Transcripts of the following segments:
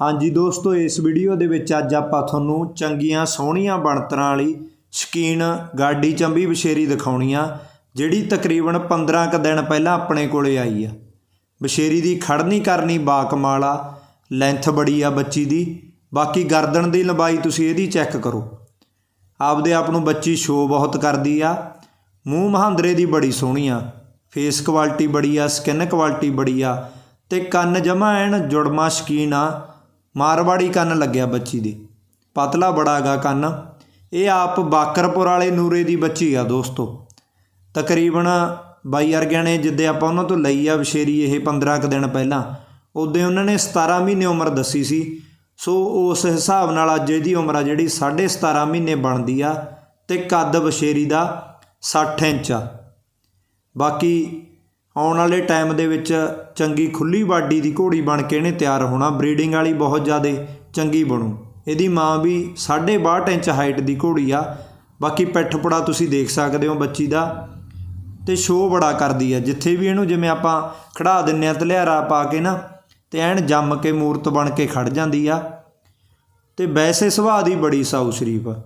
ਹਾਂਜੀ ਦੋਸਤੋ, ਇਸ ਵੀਡੀਓ ਦੇ ਵਿੱਚ ਅੱਜ ਆਪਾਂ ਤੁਹਾਨੂੰ ਚੰਗੀਆਂ, ਸੋਹਣੀਆਂ ਬਣਤਰਾਂ ਵਾਲੀ ਸ਼ਕੀਨ ਗਾਡੀ ਚੰਬੀ ਬਸ਼ੇਰੀ ਦਿਖਾਉਣੀ ਆ, ਜਿਹੜੀ ਤਕਰੀਬਨ 15 ਕ ਦਿਨ ਪਹਿਲਾਂ ਆਪਣੇ ਕੋਲੇ ਆਈ ਆ। ਬਸ਼ੇਰੀ ਦੀ ਖੜਨੀ ਕਰਨੀ, ਬਾਕਮਾਲ ਆ ਲੈਂਥ ਬੜੀ ਆ ਬੱਚੀ ਦੀ। ਬਾਕੀ ਗਰਦਨ ਦੀ ਲੰਬਾਈ ਤੁਸੀਂ ਇਹਦੀ ਚੈੱਕ ਕਰੋ। ਆਪਦੇ ਆਪ ਨੂੰ ਬੱਚੀ ਸ਼ੋ ਬਹੁਤ ਕਰਦੀ ਆ। ਮੂੰਹ ਮਹਾਂਦਰੇ ਦੀ ਬੜੀ ਸੋਹਣੀ ਆ। ਫੇਸ ਕੁਆਲਿਟੀ ਬੜੀ ਆ ਸਕਿਨ ਕੁਆਲਿਟੀ ਬੜੀ ਆ ਤੇ ਕੰਨ ਜਮਾ ਐਨ ਜੁੜਮਾ ਸ਼ਕੀਨ ਆ। ਮਾਰਵਾੜੀ ਕੰਨ ਲੱਗਿਆ ਬੱਚੀ ਦੇ। ਪਤਲਾ ਬੜਾ ਗਾ ਕੰਨ। ਇਹ ਆਪ ਬਾਕਰਪੁਰ ਵਾਲੇ ਨੂਰੇ ਦੀ ਬੱਚੀ ਆ ਦੋਸਤੋ। ਤਕਰੀਬਨ ਬਾਈ ਵਰਗਿਆਂ ਨੇ ਜਿੱਦੇ ਆਪਾਂ ਉਹਨਾਂ ਤੋਂ ਲਈ ਆ ਵਿਸ਼ੇਰੀ ਇਹ 15 ਕੁ ਦਿਨ ਪਹਿਲਾਂ ਉਦੋਂ ਉਹਨਾਂ ਨੇ 17 ਮਹੀਨੇ ਉਮਰ ਦੱਸੀ ਸੀ। ਸੋ ਉਸ ਹਿਸਾਬ ਨਾਲ ਅੱਜ ਇਹਦੀ ਉਮਰ ਆ ਜਿਹੜੀ 17.5 ਮਹੀਨੇ ਬਣਦੀ ਆ ਤੇ ਕੱਦ ਵਿਸ਼ੇਰੀ ਦਾ 60 ਇੰਚ ਆ। ਬਾਕੀ ਆਉਣ ਵਾਲੇ ਟਾਈਮ ਦੇ ਵਿੱਚ ਚੰਗੀ ਖੁੱਲੀ ਬਾਡੀ ਦੀ ਘੋੜੀ ਬਣ ਕੇ ਇਹਨੇ ਤਿਆਰ ਹੋਣਾ, ਬਰੀਡਿੰਗ ਵਾਲੀ ਬਹੁਤ ਜ਼ਿਆਦਾ ਚੰਗੀ ਬਣੂ। ਇਹਦੀ ਮਾਂ ਵੀ 62 ਇੰਚ ਹਾਈਟ ਦੀ ਘੋੜੀ ਆ। ਬਾਕੀ ਪਿੱਠ ਪੁੜਾ ਤੁਸੀਂ ਦੇਖ ਸਕਦੇ ਹੋ ਬੱਚੀ ਦਾ। ਤੇ ਸ਼ੋਅ ਬੜਾ ਕਰਦੀ ਆ। ਜਿੱਥੇ ਵੀ ਇਹਨੂੰ ਜਿਵੇਂ ਆਪਾਂ ਖੜਾ ਦਿੰਨੇ ਆ ਤਲਿਆਰਾ ਪਾ ਕੇ ਨਾ, ਤੇ ਐਨ ਜੰਮ ਕੇ ਮੂਰਤ ਬਣ ਕੇ ਖੜ ਜਾਂਦੀ ਆ। ਤੇ ਵੈਸੇ ਸੁਭਾਅ ਦੀ ਬੜੀ ਸਾਊ ਸ਼ਰੀਫ ਆ।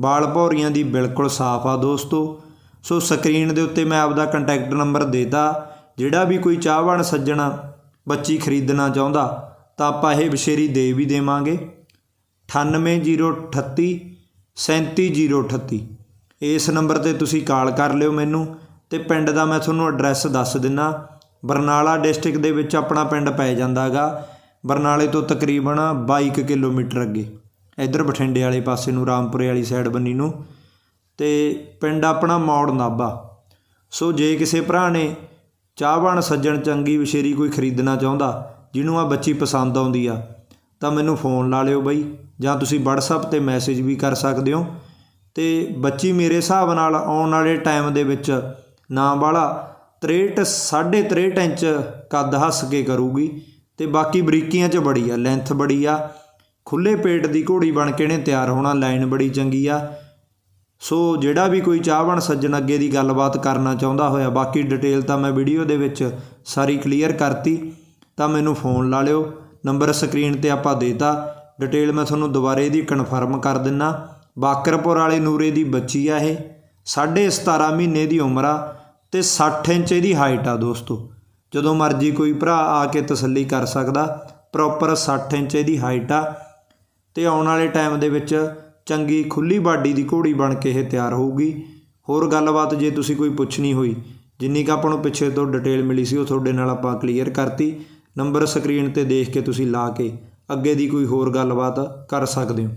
ਬਾਲ ਭੌਰੀਆਂ ਦੀ ਬਿਲਕੁਲ ਸਾਫ਼ ਆ ਦੋਸਤੋ। ਸੋ ਸਕਰੀਨ ਦੇ ਉੱਤੇ ਮੈਂ ਆਪਦਾ ਕੰਟੈਕਟ ਨੰਬਰ ਦੇਤਾ। ਜਿਹੜਾ ਵੀ ਕੋਈ ਚਾਹਵਾਨ ਸੱਜਣਾ ਬੱਚੀ ਖਰੀਦਣਾ ਚਾਹੁੰਦਾ, ਤਾਂ ਆਪਾਂ ਇਹ ਵਿਸ਼ੇਰੀ ਦੇ ਵੀ ਦੇਵਾਂਗੇ। 98038 37038 ਇਸ ਨੰਬਰ ਤੇ ਤੁਸੀਂ ਕਾਲ ਕਰ ਲਿਓ ਮੈਨੂੰ ਤੇ ਪਿੰਡ ਦਾ ਮੈਂ ਤੁਹਾਨੂੰ ਐਡਰੈਸ ਦੱਸ ਦਿੰਨਾ। ਬਰਨਾਲਾ ਡਿਸਟ੍ਰਿਕਟ ਦੇ ਵਿੱਚ ਆਪਣਾ ਪਿੰਡ ਪੈ ਜਾਂਦਾਗਾ। ਬਰਨਾਲੇ ਤੋਂ ਤਕਰੀਬਨ 22 ਕੁ ਕਿਲੋਮੀਟਰ ਅੱਗੇ। ਇੱਧਰ ਬਠਿੰਡੇ ਵਾਲੇ ਪਾਸੇ ਨੂੰ, ਰਾਮਪੁਰੇ ਵਾਲੀ ਸਾਈਡ ਬੰਨੀ ਨੂੰ। ਤੇ ਪਿੰਡ ਆਪਣਾ ਮੌੜ ਨਾਭਾ। ਸੋ ਜੇ ਕਿਸੇ ਭਰਾ ਨੇ ਚਾਹਵਾਨ ਸੱਜਣ ਚੰਗੀ ਵਿਸ਼ੇਰੀ ਕੋਈ ਖਰੀਦਣਾ ਚਾਹੁੰਦਾ, ਜਿਹਨੂੰ ਆ ਬੱਚੀ ਪਸੰਦ ਆਉਂਦੀ ਆ, ਤਾਂ ਮੈਨੂੰ ਫੋਨ ਲਾ ਲਿਓ ਬਾਈ, ਜਾਂ ਤੁਸੀਂ WhatsApp ਤੇ ਮੈਸੇਜ ਵੀ ਕਰ ਸਕਦੇ ਹੋ। ਤੇ ਬੱਚੀ ਮੇਰੇ ਹਿਸਾਬ ਨਾਲ ਆਉਣ ਵਾਲੇ ਟਾਈਮ ਦੇ ਵਿੱਚ ਨਾ ਵਾਲਾ 63 63 ਇੰਚ ਕੱਦ ਹੱਸ ਕੇ ਕਰੂਗੀ ਤੇ ਬਾਕੀ ਬਰੀਕੀਆਂ 'ਚ ਬੜੀ ਆ ਲੈਂਥ ਬੜੀ ਆ ਖੁੱਲੇ ਪੇਟ ਦੀ ਘੋੜੀ ਬਣ ਕੇ ਨੇ ਤਿਆਰ ਹੋਣਾ ਲਾਈਨ ਬੜੀ ਚੰਗੀ ਆ। ਸੋ ਜਿਹੜਾ ਵੀ ਕੋਈ ਚਾਹਵਣ ਸੱਜਣ ਅੱਗੇ ਦੀ ਗੱਲਬਾਤ ਕਰਨਾ ਚਾਹੁੰਦਾ ਹੋਇਆ, ਬਾਕੀ ਡਿਟੇਲ ਤਾਂ ਮੈਂ ਵੀਡੀਓ ਦੇ ਵਿੱਚ ਸਾਰੀ ਕਲੀਅਰ ਕਰਤੀ, ਤਾਂ ਮੈਨੂੰ ਫੋਨ ਲਾ ਲਿਓ। ਨੰਬਰ ਸਕਰੀਨ ਤੇ ਆਪਾਂ ਦੇਤਾ। ਡਿਟੇਲ ਮੈਂ ਤੁਹਾਨੂੰ ਦੁਬਾਰੇ ਦੀ ਕਨਫਰਮ ਕਰ ਦਿੰਨਾ। ਬਾਕਰਪੁਰ ਵਾਲੇ ਨੂਰੇ ਦੀ ਬੱਚੀ ਆ ਇਹ। 17.5 ਮਹੀਨੇ ਦੀ ਉਮਰ ਆ ਤੇ 60 ਇੰਚ ਇਹਦੀ ਹਾਈਟ ਆ ਦੋਸਤੋ। ਜਦੋਂ ਮਰਜ਼ੀ ਕੋਈ ਭਰਾ ਆ ਕੇ ਤਸੱਲੀ ਕਰ ਸਕਦਾ। ਪ੍ਰੋਪਰ 60 ਇੰਚ ਇਹਦੀ ਹਾਈਟ ਆ। ਤੇ ਆਉਣ ਵਾਲੇ ਟਾਈਮ ਦੇ ਵਿੱਚ ਚੰਗੀ ਖੁੱਲੀ ਬਾਡੀ ਦੀ ਘੋੜੀ ਬਣ ਕੇ ਇਹ ਤਿਆਰ ਹੋਊਗੀ। ਹੋਰ ਗੱਲਬਾਤ ਜੇ ਤੁਸੀਂ ਕੋਈ ਪੁੱਛਣੀ ਹੋਈ, ਜਿੰਨੀ ਕੁ ਆਪਾਂ ਨੂੰ ਪਿੱਛੇ ਤੋਂ ਡਿਟੇਲ ਮਿਲੀ ਸੀ ਉਹ ਤੁਹਾਡੇ ਨਾਲ ਆਪਾਂ ਕਲੀਅਰ ਕਰਤੀ। ਨੰਬਰ ਸਕਰੀਨ ਤੇ ਦੇਖ ਕੇ ਤੁਸੀਂ ਲਾ ਕੇ ਅੱਗੇ ਦੀ ਕੋਈ ਹੋਰ ਗੱਲਬਾਤ ਕਰ ਸਕਦੇ ਹੋ।